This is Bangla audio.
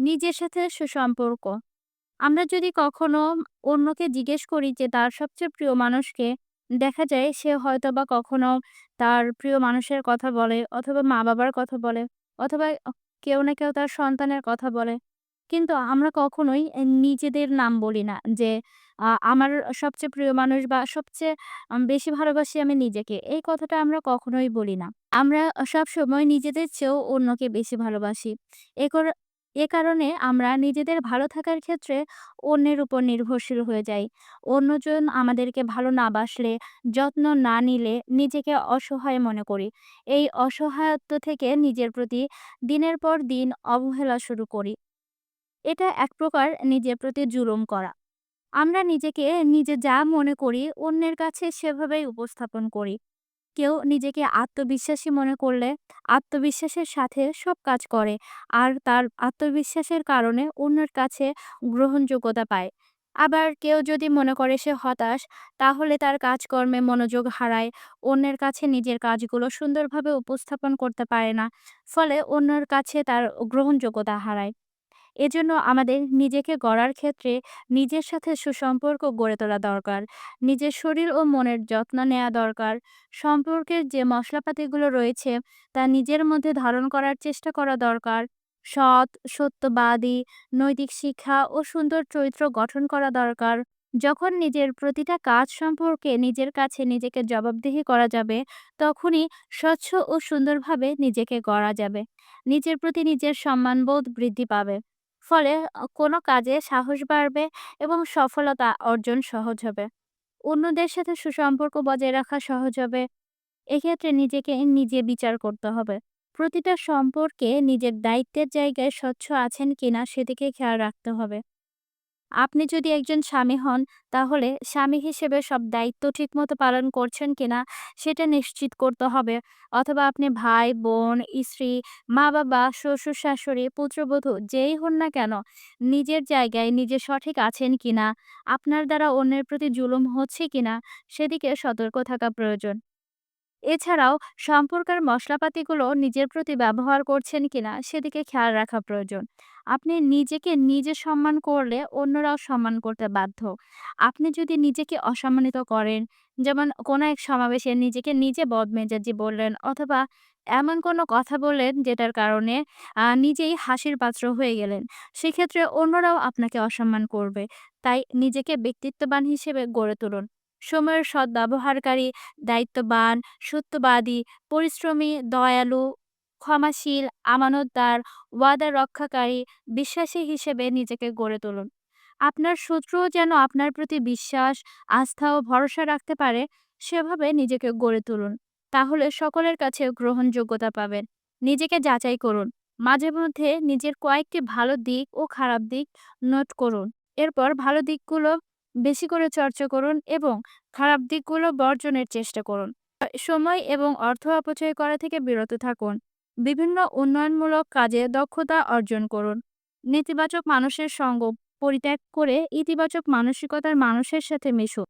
নিজের সাথে সুসম্পর্ক। আমরা যদি কখনো অন্যকে জিজ্ঞেস করি যে তার সবচেয়ে প্রিয় মানুষকে, দেখা যায় সে হয়তো বা কখনো তার প্রিয় মানুষের কথা বলে অথবা মা-বাবার কথা বলে অথবা কেউ না কেউ তার সন্তানের কথা বলে। কিন্তু আমরা কখনোই নিজেদের নাম বলি না যে আমার সবচেয়ে প্রিয় মানুষ বা সবচেয়ে বেশি ভালোবাসি আমি নিজেকে। এই কথাটা আমরা কখনোই বলি না। আমরা সব সময় নিজেদের চেয়েও অন্যকে বেশি ভালোবাসি। এ এ কারণে আমরা নিজেদের ভালো থাকার ক্ষেত্রে অন্যের উপর নির্ভরশীল হয়ে যাই। অন্যজন আমাদেরকে ভালো না বাসলে, যত্ন না নিলে নিজেকে অসহায় মনে করি। এই অসহায়ত্ব থেকে নিজের প্রতি দিনের পর দিন অবহেলা শুরু করি। এটা এক প্রকার নিজের প্রতি জুলুম করা। আমরা নিজেকে নিজে যা মনে করি অন্যের কাছে সেভাবেই উপস্থাপন করি। কেউ নিজেকে আত্মবিশ্বাসী মনে করলে আত্মবিশ্বাসের সাথে সব কাজ করে। আর তার আত্মবিশ্বাসের কারণে অন্যের কাছে গ্রহণযোগ্যতা পায়। আবার কেউ যদি মনে করে সে হতাশ, তাহলে তার কাজকর্মে মনোযোগ হারায়, অন্যের কাছে নিজের কাজগুলো সুন্দরভাবে উপস্থাপন করতে পারে না। ফলে অন্যের কাছে তার গ্রহণযোগ্যতা হারায়। এজন্য আমাদের নিজেকে গড়ার ক্ষেত্রে নিজের সাথে সুসম্পর্ক গড়ে তোলা দরকার। নিজের শরীর ও মনের যত্ন নেওয়া দরকার। সম্পর্কের যে মশলাপাতিগুলো রয়েছে তা নিজের মধ্যে ধারণ করার চেষ্টা করা দরকার। সৎ, সত্যবাদী, নৈতিক শিক্ষা ও সুন্দর চরিত্র গঠন করা দরকার। যখন নিজের প্রতিটা কাজ সম্পর্কে নিজের কাছে নিজেকে জবাবদিহি করা যাবে, তখনই স্বচ্ছ ও সুন্দরভাবে নিজেকে গড়া যাবে। নিজের প্রতি নিজের সম্মানবোধ বৃদ্ধি পাবে। ফলে কোনো কাজে সাহস বাড়বে এবং সফলতা অর্জন সহজ হবে। অন্যদের সাথে সুসম্পর্ক বজায় রাখা সহজ হবে। এক্ষেত্রে নিজেকে নিজে বিচার করতে হবে। প্রতিটা সম্পর্কে নিজের দায়িত্বের জায়গায় স্বচ্ছ আছেন কিনা সেদিকে খেয়াল রাখতে হবে। আপনি যদি একজন স্বামী হন, তাহলে স্বামী হিসেবে সব দায়িত্ব ঠিকমতো পালন করছেন কিনা সেটা নিশ্চিত করতে হবে। অথবা আপনি ভাই, বোন, স্ত্রী, মা-বাবা, শ্বশুর-শাশুড়ি, পুত্রবধূ যেই হন না কেন, নিজের জায়গায় নিজে সঠিক আছেন কিনা, আপনার দ্বারা অন্যের প্রতি জুলুম হচ্ছে কিনা সেদিকে সতর্ক থাকা প্রয়োজন। এছাড়াও সম্পর্কের মশলাপাতিগুলো নিজের প্রতি ব্যবহার করছেন কিনা সেদিকে খেয়াল রাখা প্রয়োজন। আপনি নিজেকে নিজে সম্মান করলে অন্যরাও সম্মান করতে বাধ্য। আপনি যদি নিজেকে অসম্মানিত করেন, যেমন কোনো এক সমাবেশে নিজেকে নিজে বদমেজাজি বললেন অথবা এমন কোনো কথা বললেন যেটার কারণে নিজেই হাসির পাত্র হয়ে গেলেন, সেক্ষেত্রে অন্যরাও আপনাকে অসম্মান করবে। তাই নিজেকে ব্যক্তিত্ববান হিসেবে গড়ে তুলুন। সময়ের সদ্ব্যবহারকারী, দায়িত্ববান, সত্যবাদী, পরিশ্রমী, দয়ালু, ক্ষমাশীল, আমানতদার, ওয়াদা রক্ষাকারী, বিশ্বাসী হিসেবে নিজেকে গড়ে তুলুন। আপনার শত্রুও যেন আপনার প্রতি বিশ্বাস, আস্থা ও ভরসা রাখতে পারে সেভাবে নিজেকে গড়ে তুলুন। তাহলে সকলের কাছে গ্রহণযোগ্যতা পাবেন। নিজেকে যাচাই করুন। মাঝে মধ্যে নিজের কয়েকটি ভালো দিক ও খারাপ দিক নোট করুন। এরপর ভালো দিকগুলো বেশি করে চর্চা করুন এবং খারাপ দিকগুলো বর্জনের চেষ্টা করুন। সময় এবং অর্থ অপচয় করা থেকে বিরত থাকুন। বিভিন্ন উন্নয়নমূলক কাজে দক্ষতা অর্জন করুন। নেতিবাচক মানুষের সঙ্গ পরিত্যাগ করে ইতিবাচক মানসিকতার মানুষের সাথে মিশুন।